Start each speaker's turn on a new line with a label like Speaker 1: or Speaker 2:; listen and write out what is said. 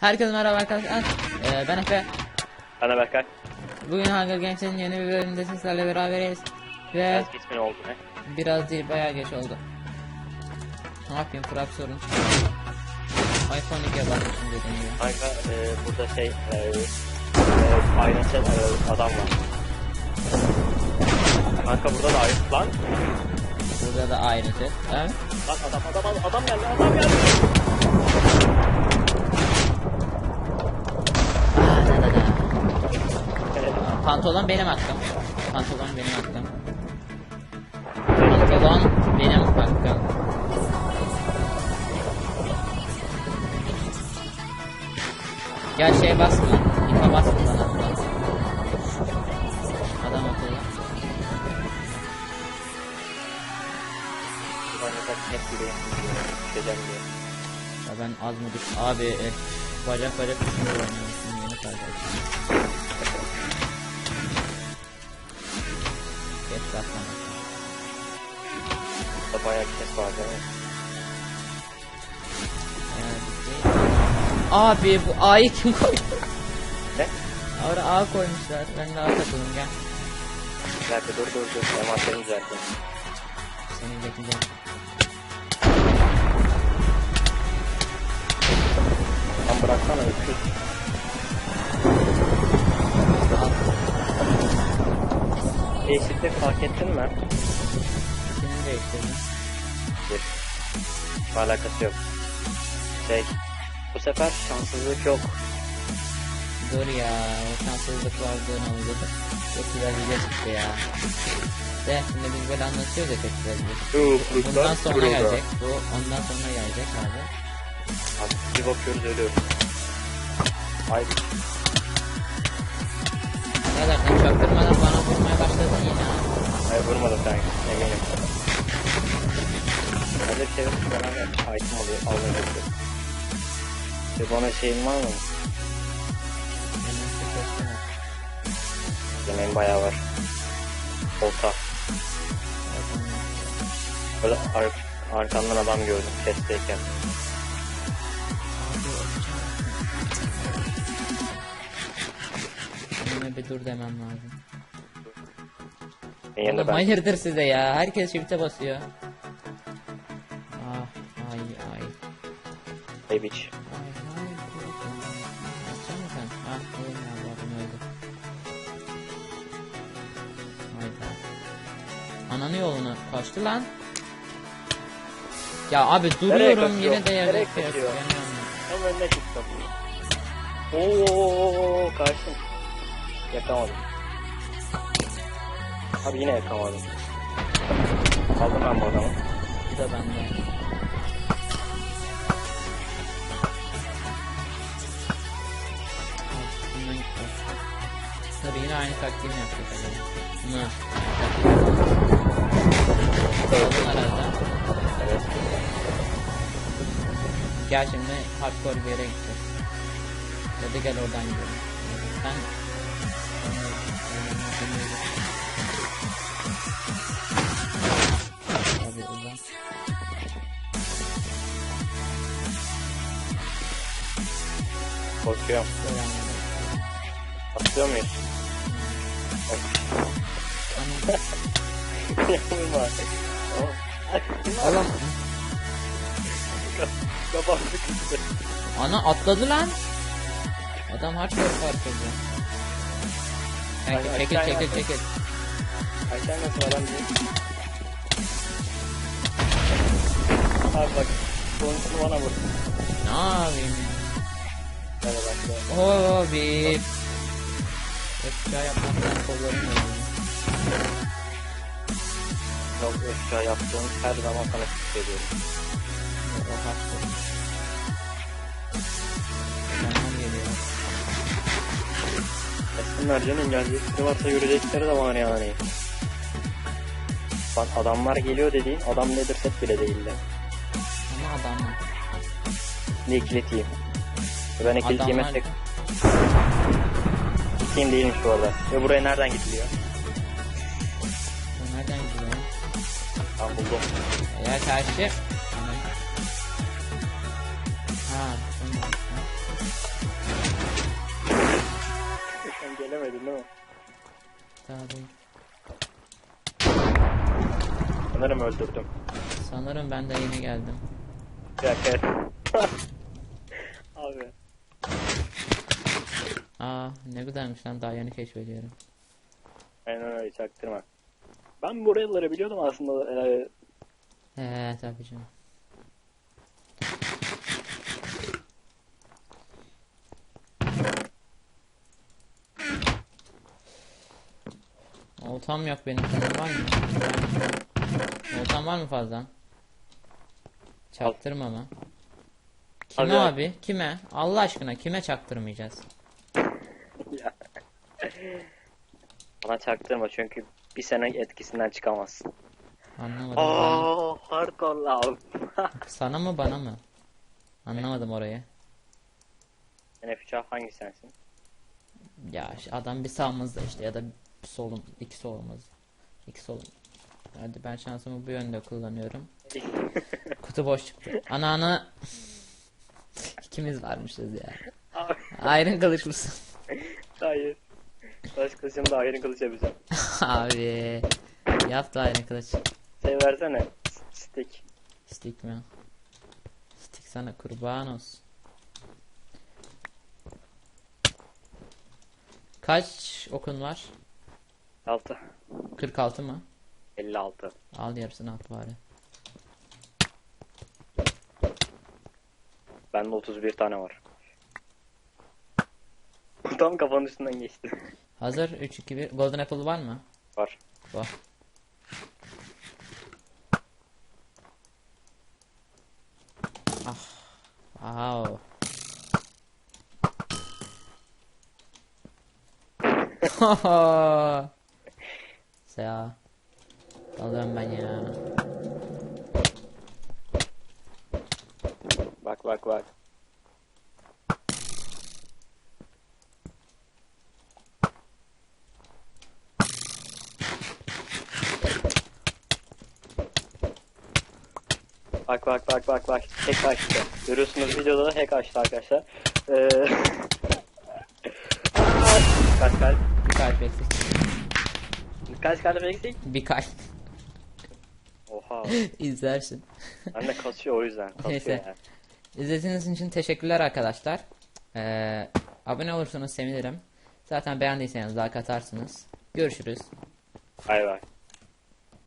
Speaker 1: Herkese merhaba arkadaşlar. Ee, ben Efe.
Speaker 2: Bana Berkay.
Speaker 1: Bugün Hunger Games'in yeni bir bölümünde sizlerle beraberiz. Ve
Speaker 2: Biraz geç mi oldu ne?
Speaker 1: biraz değil bayağı geç oldu. Ne yapayım Fırat sorun iPhone 2'ye bakmışım dediğim gibi.
Speaker 2: Kanka e, burada şey e, e, ayrıntı e, adam var. Kanka burada da ayrıntı lan.
Speaker 1: Burada da ayrıntı. Ha?
Speaker 2: Lan adam adam adam, adam geldi adam geldi.
Speaker 1: Aa, da, da, da.
Speaker 2: Evet.
Speaker 1: Pantolon benim hakkım. Pantolon benim hakkım. Pantolon benim hakkım. Gel şeye basma. İpa basma bana. Adam
Speaker 2: diye.
Speaker 1: Ya ben az mı düş... Abi e, bacak bacak düşünüyor oynuyorsun yeni fark ettim. Basma.
Speaker 2: Burada bayağı kes var değil mi?
Speaker 1: Yani bir Abi bu A'yı kim koydu?
Speaker 2: Ne?
Speaker 1: Orada A koymuşlar. Ben de A takıldım gel.
Speaker 2: Bir dakika dur dur dur. Envanterini düzelttim.
Speaker 1: Senin bekle.
Speaker 2: Lan bıraksana öküz. Değişiklik fark ettin mi?
Speaker 1: İkisini değiştirdim.
Speaker 2: Bir. Hiç alakası yok. Şey, bu sefer şanssızlık yok.
Speaker 1: Dur ya o şanssızlık vardı ne oldu? Çok güzel video çıktı ya. De şimdi biz böyle anlatıyoruz ya çok güzel video. Bundan sonra gelecek. Bu ondan sonra gelecek abi.
Speaker 2: Abi bir bakıyoruz ölüyoruz. Ay
Speaker 1: Birader sen çaktırmadan vurmaya başladın yine ha.
Speaker 2: Hayır vurmadım ben eminim. Bir şey yok. Ben abi item alıyor, bakıyorum. Bir bana şeyin var mı? Yemeğim bayağı var. Olta. Böyle ar arkamdan adam gördüm chest'teyken.
Speaker 1: Bir dur demem lazım.
Speaker 2: En yanında
Speaker 1: Oğlum
Speaker 2: ben.
Speaker 1: hayırdır size ya? Herkes shift'e basıyor. Ah ay ay.
Speaker 2: Hey bitch.
Speaker 1: Ay ay. Ah öldü. Hayda. Ananı yolunu kaçtı lan. Ya abi duruyorum
Speaker 2: kaçıyor?
Speaker 1: yine de yerde
Speaker 2: Nereye kaçıyor?
Speaker 1: yanıyorum.
Speaker 2: Tam önüne çıktım. Oo kaçtım. Yakamadım. Abi yine yakamadım. Aldım ben bu adamı.
Speaker 1: Bu da bende. Dur yine aynı taktiğini yaptık acaba. Bunu. Gel şimdi hardcore bir yere gideceğiz. Ya da gel oradan gidelim. Sen... Abi uzan.
Speaker 2: Korkuyorum. Atlıyor muyuz? Yapma.
Speaker 1: Oğlum
Speaker 2: Kapağı sıkıştı.
Speaker 1: ana atladı lan. Adam hardcore fark ediyor. Çekil çekil çekil çekil.
Speaker 2: Aşağı nasıl adam değil? Abi bak. Sonuçunu bana vur.
Speaker 1: Ne yapayım?
Speaker 2: Hadi başla.
Speaker 1: Oo bir. Eşya yapmaktan kollarım yoruldu.
Speaker 2: Yok eşya yaptığım her zaman sana teşekkür ediyorum.
Speaker 1: O hardcore. Benden geliyor.
Speaker 2: Aslında canım gelecekleri varsa görecekleri de var yani. Bak adamlar geliyor dediğin adam nedir set bile değiller. Ne ikiletiyim. Ben ikiletiyim
Speaker 1: Adamlar-
Speaker 2: tek. İkiyim değilim şu arada. Ve buraya nereden gidiliyor?
Speaker 1: Bu nereden gidiyor?
Speaker 2: Ben buldum.
Speaker 1: Ya karşı. Ha, tamam.
Speaker 2: Söylemedin değil mi?
Speaker 1: Tabii.
Speaker 2: Sanırım öldürdüm.
Speaker 1: Sanırım ben de yeni geldim.
Speaker 2: Bir dakika. Abi.
Speaker 1: Aa ne güzelmiş lan daha yeni keşfediyorum.
Speaker 2: Aynen öyle çaktırma. Ben buraları biliyordum aslında. Ee,
Speaker 1: He tabii canım. Oltam yok benim. Senin var mı? Oltam var mı fazla? Çaktırma ama. Kime
Speaker 2: Hadi.
Speaker 1: abi? Kime? Allah aşkına kime çaktırmayacağız?
Speaker 2: ya. Bana çaktırma çünkü bir sene etkisinden çıkamazsın.
Speaker 1: Anlamadım.
Speaker 2: Aa, hardcore love.
Speaker 1: Sana mı bana mı? Anlamadım orayı.
Speaker 2: F3 hangi sensin?
Speaker 1: Ya şu adam bir sağımızda işte ya da bir solum, iki solumuz. İki solum. Hadi ben şansımı bu yönde kullanıyorum. Kutu boş çıktı. Ana ana. İkimiz varmışız ya.
Speaker 2: Abi,
Speaker 1: Ayrın kılıç mısın?
Speaker 2: hayır. Taş kılıcım da ayrı kılıç yapacağım.
Speaker 1: Abi. Yap da ayrın kılıç.
Speaker 2: Şey versene. Stick.
Speaker 1: Stick mi? Stick sana kurban olsun. Kaç okun var?
Speaker 2: 6.
Speaker 1: 46 mı?
Speaker 2: 56.
Speaker 1: Al yarısını at bari.
Speaker 2: Bende 31 tane var. Tam kafanın üstünden geçti.
Speaker 1: Hazır 3 2 1. Golden Apple var mı?
Speaker 2: var.
Speaker 1: Var. Ah. Wow. ya. Dalıyorum ben ya.
Speaker 2: Bak bak bak. Bak bak bak bak hack açtı. Görüyorsunuz videoda da hack açtı arkadaşlar. Ee... kaç kalp?
Speaker 1: Bir kalp eksik.
Speaker 2: Kaç kalp eksik?
Speaker 1: Bir kalp.
Speaker 2: Oha.
Speaker 1: İzlersin.
Speaker 2: De kasıyor o yüzden. Kasıyor
Speaker 1: Neyse.
Speaker 2: yani.
Speaker 1: İzlediğiniz için teşekkürler arkadaşlar. Ee, abone olursanız sevinirim. Zaten beğendiyseniz like atarsınız. Görüşürüz.
Speaker 2: Bay bay.